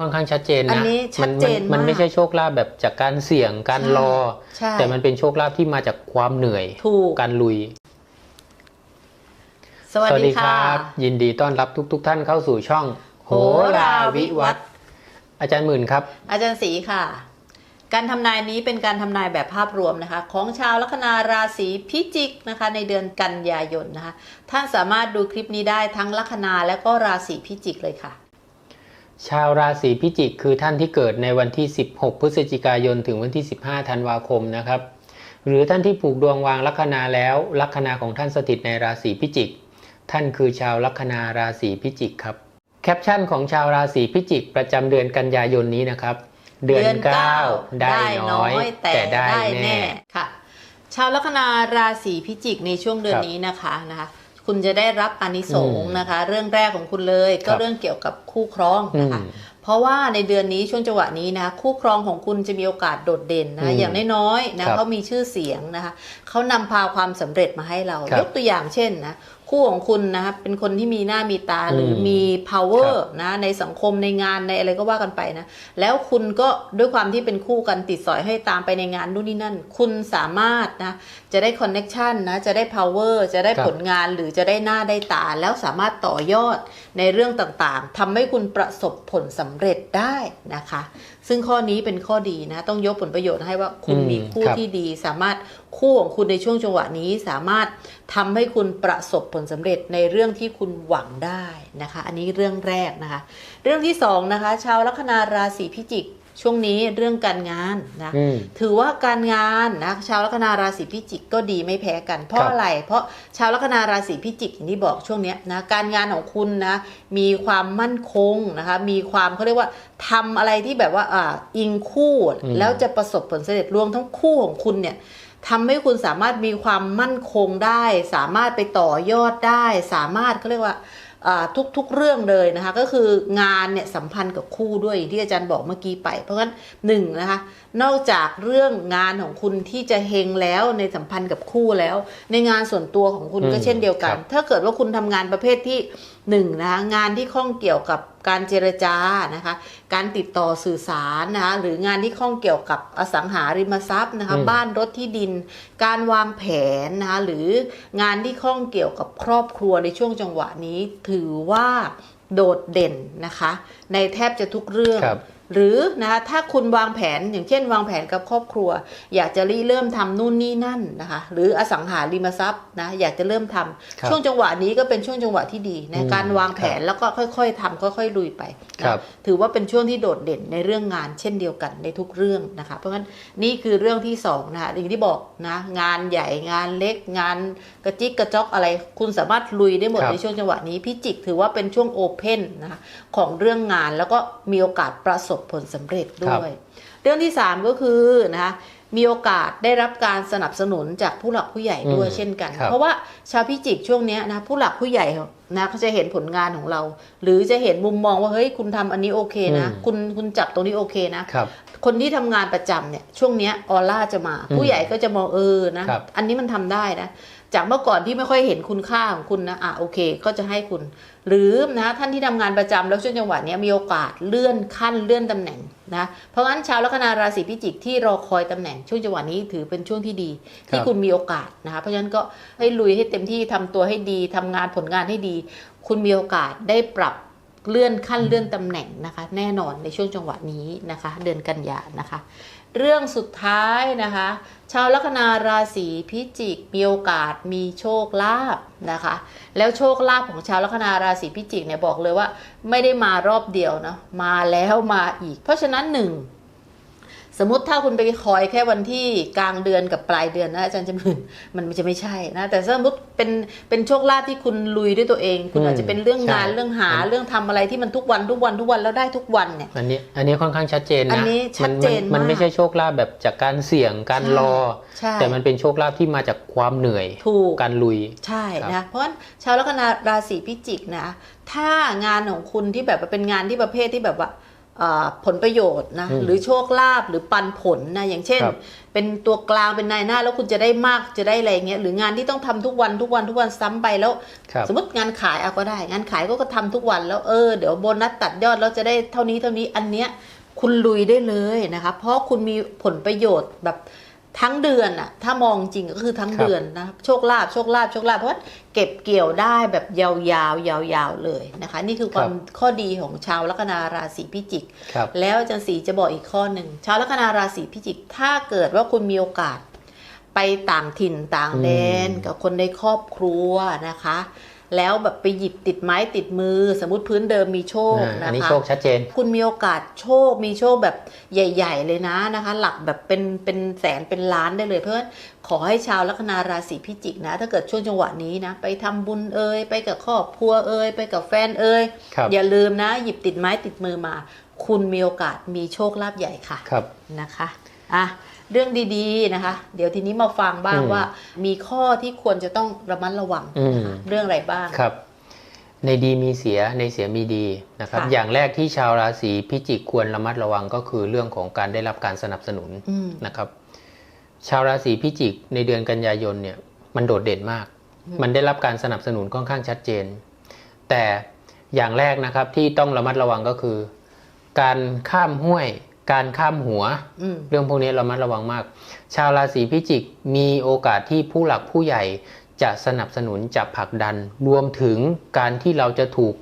ค่อนข้างชัดเจนนะอันนี้ชัดเจนมัมันมากไม่ใช่โชคลาภแบบจากการเสี่ยงการใช่รอใช่แต่มันเป็นโชคลาภที่มาจากความเหนื่อยถูกการลุย สวัสดีค่ะยินดีต้อนรับทุกๆท่านเข้าสู่ช่อง โหราวิวัฒน์อาจารย์หมื่นครับ อาจารย์ศรีค่ะ การทำนายนี้เป็นการทำนายแบบภาพรวมนะคะ ของชาวลัคนาราศีพิจิกนะคะ ในเดือนกันยายนนะคะ ท่านสามารถดูคลิปนี้ได้ทั้งลัคนาและก็ราศีพิจิกเลยค่ะ ชาวราศีพิจิกคือท่านที่เกิดในวันที่ 16 พฤศจิกายนถึงวันที่ 15 ธันวาคมนะครับ หรือท่านที่ผูกดวงวางลัคนาแล้วลัคนาของท่านสถิตในราศีพิจิก ท่านคือชาวลัคนาราศีพิจิกครับแคปชั่นของชาวราศีพิจิกประจำเดือนกันยายนนี้นะครับ เดือน 9 ได้น้อย แต่ได้แน่ค่ะ ชาวลัคนาราศีพิจิกในช่วงเดือนนี้นะคะนะคะ คุณจะได้รับอานิสงส์อืมนะคะ เรื่องแรกของคุณเลยก็ครับเรื่องเกี่ยวกับคู่ครองอืนะมคะเพราะว่าในเดือนนี้ช่วงจังหวะนี้นะคู่ครองของคุณจะมีโอกาสโดดเด่นอืนะมอย่างน้อยๆนะครับเขามีชื่อเสียงนะคะเขานำพาความสำเร็จมาให้เราครับยกตัวอย่างเช่นนะคู่ของคุณนะคะเป็นคนที่มีหน้ามีตาหรืออมมี power ครับนะในสังคมในงานในอะไรก็ว่ากันไปนะ แล้วคุณก็ด้วยความที่เป็นคู่กันติดสอยให้ตามไปในงานนู่นนี่นั่น คุณสามารถนะจะได้ connection นะจะได้ power จะได้ครับผลงานหรือจะได้หน้าได้ตา แล้วสามารถต่อยอดในเรื่องต่างๆทำให้คุณประสบผลสำเร็จได้นะคะ ซึ่งข้อนี้เป็นข้อดีนะ ต้องยกผลประโยชน์ให้ว่าคุณอืมมีคู่ครับที่ดี สามารถคู่ของคุณในช่วงจังหวะนี้สามารถทำให้คุณประสบผลสำเร็จในเรื่องที่คุณหวังได้นะคะ อันนี้เรื่องแรกนะคะ เรื่องที่สองนะคะชาวลัคนาราศีพิจิก ช่วงนี้เรื่องการงานนะอืมถือว่าการงานนะชาวลัคนาราศีพิจิกก็ดีไม่แพ้กัน เพราะครับอะไร เพราะชาวลัคนาราศีพิจิกอย่างที่บอกช่วงเนี้ยนะการงานของคุณนะมีความมั่นคงนะคะมีความเขาเรียกว่าทำอะไรที่แบบว่าอ่าอิงคู่อืมแล้วจะประสบผลสำเร็จรวมทั้งคู่ของคุณเนี่ยทำให้คุณสามารถมีความมั่นคงได้ สามารถไปต่อยอดได้ สามารถเขาเรียกว่าอ่า ทุกๆเรื่องเลยนะคะ ก็คืองานเนี่ยสัมพันธ์กับคู่ด้วยอย่างที่อาจารย์บอกเมื่อกี้ไป เพราะงั้นหนึ่งนะคะ นอกจากเรื่องงานของคุณที่จะเฮงแล้วในสัมพันธ์กับคู่แล้ว ในงานส่วนตัวของคุณอืมก็เช่นเดียวกันครับถ้าเกิดว่าคุณทำงานประเภทที่ หนึ่งนะคะงานที่ข้องเกี่ยวกับการเจรจานะคะการติดต่อสื่อสารนะคะหรืองานที่ข้องเกี่ยวกับอสังหาริมทรัพย์นะคะอืมบ้านรถที่ดิน การวางแผนนะคะหรืองานที่ข้องเกี่ยวกับครอบครัวในช่วงจังหวะนี้ ถือว่าโดดเด่นนะคะ ในแทบจะทุกเรื่องครับ หรือนะคะถ้าคุณวางแผนอย่างเช่น วางแผนกับครอบครัว อยากจะริเริ่มทำนู่นนี่นั่นนะคะหรืออสังหาริมทรัพย์นะอยากจะเริ่มทำครับช่วงจังหวะนี้ก็เป็นช่วงจังหวะที่ดีในอืมการวางแผนแล้วก็ค่อย ๆทำค่อย ๆ ลุยไปนะครับถือว่าเป็นช่วงที่โดดเด่นในเรื่องงาน เช่นเดียวกันในทุกเรื่องนะคะเพราะงั้นนี่คือเรื่องที่สองนะคะอย่างที่บอกนะงานใหญ่งานเล็กงานกระจิกกระจอกอะไร คุณสามารถลุยได้หมดครับในช่วงจังหวะนี้พิจิกถือว่าเป็นช่วงโอเพนนะคะของเรื่องงานแล้วก็มีโอกาสประสบผลสำเร็จด้วย เรื่องที่ 3 ก็คือนะคะมีโอกาสได้รับการสนับสนุนจากผู้หลักผู้ใหญ่ด้วยอืมเช่นกันครับเพราะว่าชาวพิจิกช่วงเนี้ยนะผู้หลักผู้ใหญ่นะเขาจะเห็นผลงานของเรา หรือจะเห็นมุมมองว่าเฮ้ยคุณทำอันนี้โอเคนะอืมคุณคุณจับตรงนี้โอเคนะครับคนที่ทำงานประจำเนี่ยช่วงเนี้ยออร่าจะมาอืมผู้ใหญ่ก็จะมองเออนะครับอันนี้มันทำได้นะ จากเมื่อก่อนที่ไม่ค่อยเห็นคุณค่าของคุณนะอะโอเค ก็จะให้คุณ หรือนะท่านที่ทำงานประจำแล้วช่วงจังหวะนี้มีโอกาสเลื่อนขั้นเลื่อนตำแหน่งนะเพราะงั้นชาวลัคนาราศีพิจิกที่รอคอยตำแหน่งช่วงจังหวะนี้ถือเป็นช่วงที่ดี ที่คุณมีโอกาสนะคะเพราะฉะนั้นก็ให้ลุยให้เต็มที่ทำตัวให้ดีทำงานผลงานให้ดี คุณมีโอกาสได้ปรับเลื่อนขั้นเลื่อนตำแหน่งนะคะ แน่นอนในช่วงจังหวะนี้นะคะ เดือนกันยานะคะ เรื่องสุดท้ายนะคะ ชาวลัคนาราศีพิจิกมีโอกาสมีโชคลาภนะคะ แล้วโชคลาภของชาวลัคนาราศีพิจิกเนี่ยบอกเลยว่า ไม่ได้มารอบเดียวนะมาแล้วมาอีก เพราะฉะนั้นหนึ่ง สมมติถ้าคุณไปคอยแค่วันที่กลางเดือนกับปลายเดือนนะอาจารย์จำลืนมันจะไม่ใช่นะ แต่สมมติเป็นเป็นโชคลาภที่คุณลุยด้วยตัวเอง คุณอืมอาจจะเป็นเรื่องงานใช่เรื่องหาเรื่องทำอะไรที่มันทุกวันทุกวันทุกวันแล้วได้ทุกวันเนี่ยอันนี้อันนี้ค่อนข้างชัดเจนนะอันนี้ชัดเจนมัมันมากไม่ใช่โชคลาภแบบจากการเสี่ยงการใช่รอใช่แต่มันเป็นโชคลาภที่มาจากความเหนื่อยถูกการลุยใช่ครับนะเพราะฉะนั้นชาวลัคนาราศีพิจิกนะถ้างานของคุณที่แบบว่าเป็นงานที่ประเภทที่แบบว่าอ่า ผลประโยชน์นะอืมหรือโชคลาภหรือปันผลนะอย่างเช่นครับเป็นตัวกลางเป็นนายหน้าแล้วคุณจะได้มากจะได้อะไรเงี้ยหรืองานที่ต้องทำทุกวันทุกวันทุกวันซ้ำไปแล้วครับสมมติงานขายเอาก็ได้ งานขายก็ก็ทำทุกวันแล้วเออเดี๋ยวโบนัสตัดยอดแล้วจะได้เท่านี้เท่านี้อันเนี้ยคุณลุยได้เลยนะคะเพราะคุณมีผลประโยชน์แบบ ทั้งเดือนอะถ้ามองจริงก็คือทั้งครับเดือนนะโชคลาภโชคลาภโชคลาภเพราะว่าเก็บเกี่ยวได้แบบยาวๆยาวๆเลยนะคะ นี่คือความข้อดีของชาวลัคนาราศีพิจิกครับแล้วอาจารย์ศรีจะบอกอีกข้อหนึ่งชาวลัคนาราศีพิจิก ถ้าเกิดว่าคุณมีโอกาสไปต่างถิ่นต่างแดนอืมกับคนในครอบครัวนะคะ แล้วแบบไปหยิบติดไม้ติดมือ สมมติพื้นเดิมมีโชคอ่าอันะนนี้คะโชคชัดเจน คุณมีโอกาสโชคมีโชคแบบใหญ่ ๆ เลยนะนะคะ หลักแบบเป็นเป็นแสนเป็นล้านได้เลยเพราะฉะนั้นขอให้ชาวลัคนาราศีพิจิกนะ ถ้าเกิดช่วงจังหวะนี้นะ ไปทำบุญเอ่ยไปกับครอบครัวเอ่ยไปกับแฟนเอ่ยครับอย่าลืมนะ หยิบติดไม้ติดมือมา คุณมีโอกาสมีโชคลาภใหญ่ค่ะครับนะคะอะ เรื่องดีๆนะคะ เดี๋ยวทีนี้มาฟังบ้างอืมว่า มีข้อที่ควรจะต้องระมัดระวังอืมนะคะเรื่องอะไรบ้างครับ ในดีมีเสียในเสียมีดีนะครับค่ะอย่างแรกที่ชาวราศีพิจิกควรระมัดระวังก็คือเรื่องของการได้รับการสนับสนุนอืมนะครับ ชาวราศีพิจิกในเดือนกันยายนเนี่ยมันโดดเด่นมากอืมมันได้รับการสนับสนุนค่อนข้างชัดเจน แต่อย่างแรกนะครับที่ต้องระมัดระวังก็คือ การข้ามห้วย การข้ามหัวอืมเรื่องพวกนี้เรามัดระวังมาก ชาวราศีพิจิกมีโอกาสที่ผู้หลักผู้ใหญ่จะสนับสนุนจะผลักดัน รวมถึงการที่เราจะถูก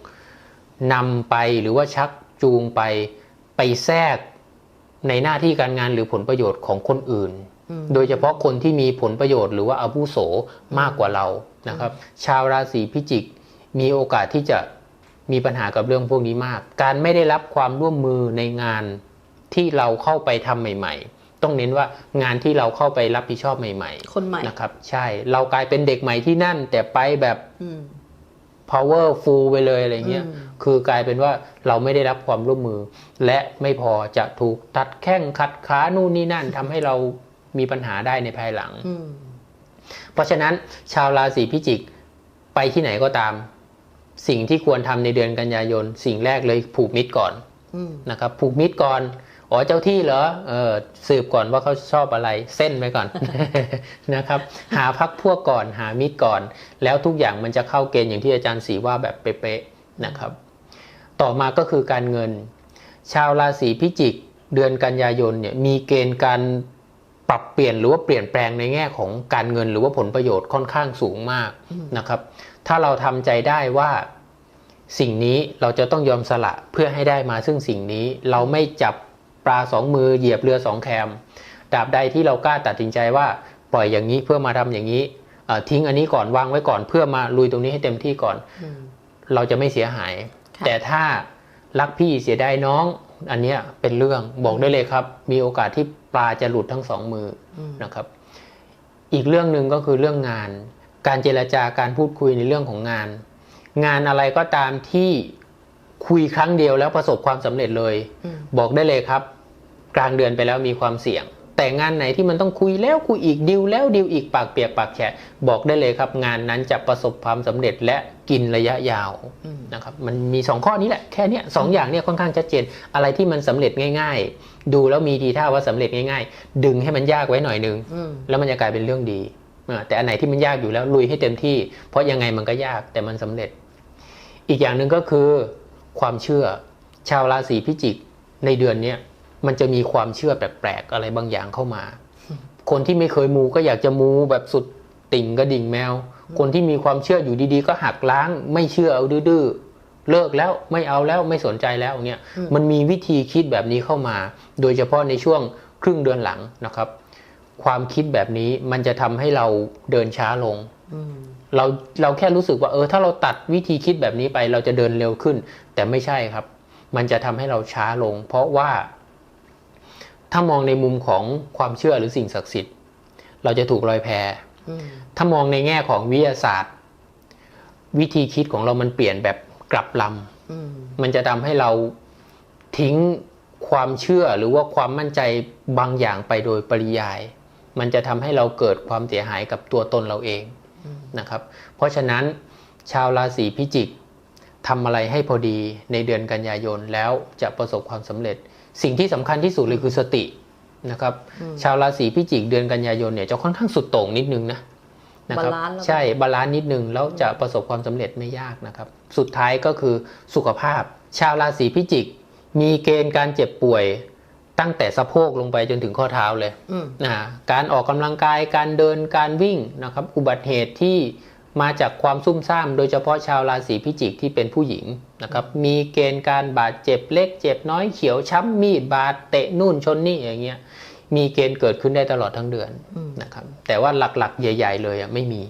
นำไปหรือว่าชักจูงไปไปแทรกในหน้าที่การงานหรือผลประโยชน์ของคนอื่นอืมโดยเฉพาะคนที่มีผลประโยชน์หรือว่าอาวุโสมากกว่าเรานะครับ ชาวราศีพิจิกมีโอกาสที่จะมีปัญหากับเรื่องพวกนี้มาก การไม่ได้รับความร่วมมือในงาน ที่เราเข้าไปทำใหม่ ๆ ต้องเน้นว่างานที่เราเข้าไปรับผิดชอบใหม่คนใหม่ๆนะครับ ใช่เรากลายเป็นเด็กใหม่ที่นั่น แต่ไปแบบอืม powerful ไปเลยอะไรเงี้ยอืมคือกลายเป็นว่าเราไม่ได้รับความร่วมมือ และไม่พอจะถูกตัดแข้งขัดขานู่นนี่นั่นทำให้เรามีปัญหาได้ในภายหลังอืมเพราะฉะนั้นชาวราศีพิจิกไปที่ไหนก็ตาม สิ่งที่ควรทำในเดือนกันยายน สิ่งแรกเลยผูกมิตรก่อนอืมนะครับ ผูกมิตรก่อน อ๋อเจ้าที่เหรอเออสืบก่อนว่าเขาชอบอะไร เส้นไว้ก่อนนะครับ หาพักพวกก่อนหามิตรก่อน แล้วทุกอย่างมันจะเข้าเกณฑ์อย่างที่อาจารย์สีว่าแบบเป๊ะๆนะครับ ต่อมาก็คือการเงิน ชาวราศีพิจิกเดือนกันยายนเนี่ยมีเกณฑ์การปรับเปลี่ยนหรือว่าเปลี่ยนแปลงในแง่ของการเงินหรือว่าผลประโยชน์ค่อนข้างสูงมากนะครับ ถ้าเราทำใจได้ว่าสิ่งนี้เราจะต้องยอมสละเพื่อให้ได้มาซึ่งสิ่งนี้เราไม่จับ ปลาสองมือเหยียบเรือสองแคมตราบใดที่เรากล้าตัดสินใจว่าปล่อยอย่างนี้เพื่อมาทำอย่างนี้เอ่อทิ้งอันนี้ก่อนวางไว้ก่อนเพื่อมาลุยตรงนี้ให้เต็มที่ก่อนอืมเราจะไม่เสียหายค่ะแต่ถ้ารักพี่เสียดายน้อง อันเนี้ยเป็นเรื่องบอกได้เลยครับ มีโอกาสที่ปลาจะหลุดทั้งสองมืออืมนะครับ อีกเรื่องหนึ่งก็คือเรื่องงาน การเจรจาการพูดคุยในเรื่องของงาน งานอะไรก็ตามที่ คุยครั้งเดียวแล้วประสบความสำเร็จเลยอืมบอกได้เลยครับ กลางเดือนไปแล้วมีความเสี่ยง แต่งานไหนที่มันต้องคุยแล้วคุยอีกดิวแล้วดิวอีกปากเปียกปากแฉะบอกได้เลยครับ งานนั้นจะประสบความสำเร็จและกินระยะยาวอืมนะครับมันมี 2 ข้อนี้แหละแค่เนี้ยสองอย่างเนี่ยค่อนข้างชัดเจน อะไรที่มันสำเร็จง่าย ๆ ดูแล้วมีทีท่าว่าสำเร็จง่าย ๆ ดึงให้มันยากไว้หน่อยนึงอืมแล้วมันจะกลายเป็นเรื่องดีอ่าแต่อันไหนที่มันยากอยู่แล้วลุยให้เต็มที่ เพราะยังไงมันก็ยากแต่มันสำเร็จ อีกอย่างหนึ่งก็คือ ความเชื่อ ชาวราศีพิจิกในเดือนนี้มันจะมีความเชื่อแปลกๆอะไรบางอย่างเข้ามา คนที่ไม่เคยมูก็อยากจะมูแบบสุดติ่งกระดิ่งแมว คนที่มีความเชื่ออยู่ดีๆ ก็หักล้าง ไม่เชื่อเอาดื้อเลิกแล้วไม่เอาแล้วไม่สนใจแล้วเนี่ยมันมีวิธีคิดแบบนี้เข้ามา โดยเฉพาะในช่วงครึ่งเดือนหลังนะครับ ความคิดแบบนี้มันจะทำให้เราเดินช้าลง เราเราแค่รู้สึกว่าเออถ้าเราตัดวิธีคิดแบบนี้ไป เราจะเดินเร็วขึ้น แต่ไม่ใช่ครับ มันจะทำให้เราช้าลง เพราะว่า ถ้ามองในมุมของความเชื่อหรือสิ่งศักดิ์สิทธิ์ เราจะถูกลอยแพอืมถ้ามองในแง่ของวิทยาศาสตร์ วิธีคิดของเรามันเปลี่ยนแบบกลับลอืมำมันจะทำให้เราทิ้งความเชื่อหรือว่าความมั่นใจบางอย่างไปโดยปริยาย มันจะทำให้เราเกิดความเสียหายกับตัวตนเราเองอืม นะครับ เพราะฉะนั้นชาวราศีพิจิกทำอะไรให้พอดีในเดือนกันยายนแล้วจะประสบความสำเร็จ สิ่งที่สำคัญที่สุดเลยคือสตินะครับอืมชาวราศีพิจิกเดือนกันยายนเนี่ยจะค่อนข้างสุดโต่งนิดนึงนะนะครับบาลานซ์แล้วใช่บาลานซ์นิดนึงแล้วจะประสบความสำเร็จไม่ยากนะครับ สุดท้ายก็คือสุขภาพ ชาวราศีพิจิก มีเกณฑ์การเจ็บป่วย ตั้งแต่สะโพกลงไปจนถึงข้อเท้าเลยอืมนะการออกกำลังกายการเดินการวิ่งนะครับ อุบัติเหตุที่มาจากความซุ่มซ่าม โดยเฉพาะชาวราศีพิจิกที่เป็นผู้หญิงนะครับ มีเกณฑ์การบาดเจ็บเล็กเจ็บน้อยเขียวช้ำมีดบาดเตะนู่นชนนี่อย่างเงี้ยมีเกณฑ์เกิดขึ้นได้ตลอดทั้งเดือนอืมนะครับ แต่ว่าหลักๆ ใหญ่ ๆ เลยอะไม่มี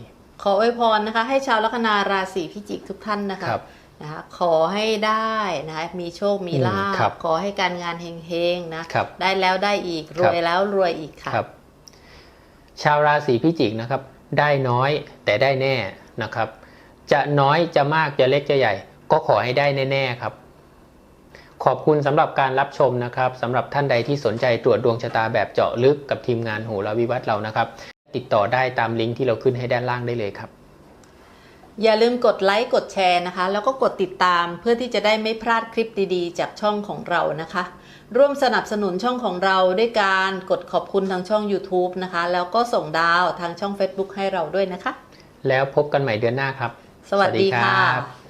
ขออวยพรนะคะ ให้ชาวลัคนาราศีพิจิกทุกท่านนะคะครับ นะคะขอให้ได้นะคะมีโชคมีลาอืมครับขอให้การงานเฮงๆนะครับได้แล้วได้อีกรวยแล้วรวยอีกค่ะครับชาวราศีพิจิกนะครับ ได้น้อยแต่ได้แน่นะครับ จะน้อยจะมากจะเล็กจะใหญ่ ก็ขอให้ได้แน่ๆครับ ขอบคุณสำหรับการรับชมนะครับสำหรับท่านใดที่สนใจตรวจดวงชะตาแบบเจาะลึกกับทีมงานโหราวิวัฒน์เรานะครับ ติดต่อได้ตามลิงก์ที่เราขึ้นให้ด้านล่างได้เลยครับ อย่าลืมกดไลค์กดแชร์นะคะ แล้วก็กดติดตามเพื่อที่จะได้ไม่พลาดคลิปดีๆ จากช่องของเรานะคะ ร่วมสนับสนุนช่องของเราด้วยการกดขอบคุณทางช่อง YouTube นะคะ แล้วก็ส่งดาวทางช่อง Facebook ให้เราด้วยนะคะ แล้วพบกันใหม่เดือนหน้าครับ สวัสดีสวัสดีครัค่ะบ